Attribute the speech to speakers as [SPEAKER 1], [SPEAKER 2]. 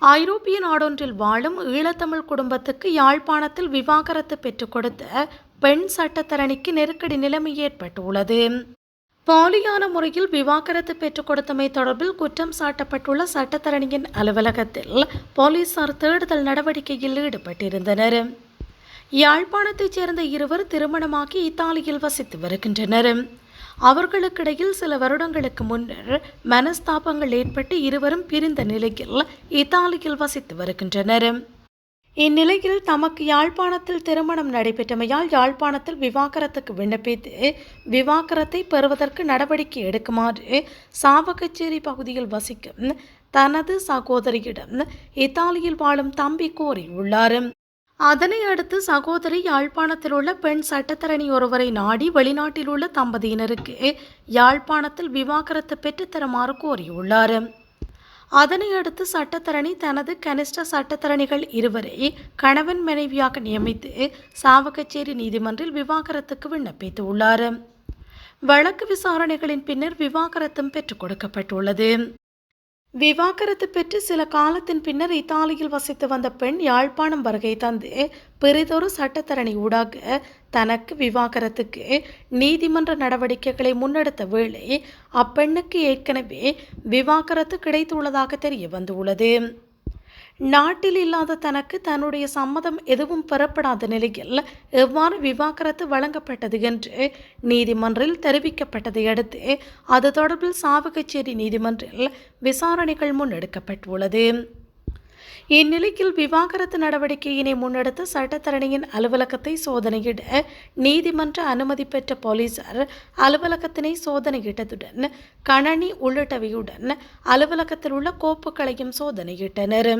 [SPEAKER 1] ஐரோப்பிய நாடொன்றில் வாழும் ஈழத்தமிழ் குடும்பத்துக்கு யாழ்ப்பாணத்தில் விவாகரத்து பெற்றுக் கொடுத்த பெண் சட்டத்தரணிக்கு நெருக்கடி நிலைமை ஏற்பட்டுள்ளது. போலியான முறையில் விவாகரத்து பெற்றுக் கொடுத்தமை தொடர்பில் குற்றம் சாட்டப்பட்டுள்ள சட்டத்தரணியின் அலுவலகத்தில் போலீசார் தேடுதல் நடவடிக்கையில் ஈடுபட்டிருந்தனர். யாழ்ப்பாணத்தைச் சேர்ந்த இருவர் திருமணமாகி இத்தாலியில் வசித்து வருகின்றனர். அவர்களுக்கிடையில் சில வருடங்களுக்கு முன்னர் மனஸ்தாபங்கள் ஏற்பட்டு இருவரும் பிரிந்த நிலையில் இத்தாலியில் வசித்து வருகின்றனர். இந்நிலையில் தமக்கு யாழ்ப்பாணத்தில் திருமணம் நடைபெற்றமையால் யாழ்ப்பாணத்தில் விவாகரத்துக்கு விண்ணப்பித்து விவாகரத்தை பெறுவதற்கு நடவடிக்கை எடுக்குமாறு சாவகச்சேரி பகுதியில் வசிக்கும் தனது சகோதரியிடம் இத்தாலியில் வாழும் தம்பி கோரியுள்ளார். அதனை அடுத்து சகோதரி யாழ்ப்பாணத்தில் உள்ள பெண் சட்டத்தரணி ஒருவரை நாடி வெளிநாட்டில் உள்ள தம்பதியினருக்கு யாழ்ப்பாணத்தில் விவாகரத்து பெற்றுத்தருமாறு கோரியுள்ளார். அதனை அடுத்து சட்டத்தரணி தனது கனிஷ்ட சட்டத்தரணிகள் இருவரை கணவன் மனைவியாக நியமித்து சாவகச்சேரி நீதிமன்றில் விவாகரத்துக்கு விண்ணப்பித்து உள்ளார் வழக்கு விசாரணைகளின் பின்னர் விவாகரத்தும் பெற்றுக் கொடுக்கப்பட்டுள்ளது. விவாகரத்து பெற்று சில காலத்தின் பின்னர் இத்தாலியில் வசித்து வந்த பெண் யாழ்ப்பாணம் வருகை தந்து பெரிதொரு சட்டத்தரணி ஊடாக தனக்கு விவாகரத்துக்கு நீதிமன்ற நடவடிக்கைகளை முன்னெடுத்த வேளை அப்பெண்ணுக்கு ஏற்கனவே விவாகரத்து கிடைத்துள்ளதாக தெரிய வந்துள்ளது. நாட்டில் இல்லாத தனக்கு தன்னுடைய சம்மதம் எதுவும் பெறப்படாத நிலையில் எவ்வாறு விவாகரத்து வழங்கப்பட்டது என்று நீதிமன்றில் தெரிவிக்கப்பட்டதை அடுத்து அது தொடர்பில் சாவகச்சேரி நீதிமன்றில் விசாரணைகள் முன்னெடுக்கப்பட்டுள்ளது. இந்நிலையில் விவாகரத்து நடவடிக்கையினை முன்னெடுத்து சட்டத்தரணியின் அலுவலகத்தை சோதனையிட நீதிமன்ற அனுமதி பெற்ற போலீசார் அலுவலகத்தினை சோதனையிட்டதுடன் கணனி உள்ளிட்டவையுடன் அலுவலகத்தில் உள்ள கோப்புகளையும் சோதனையிட்டனர்.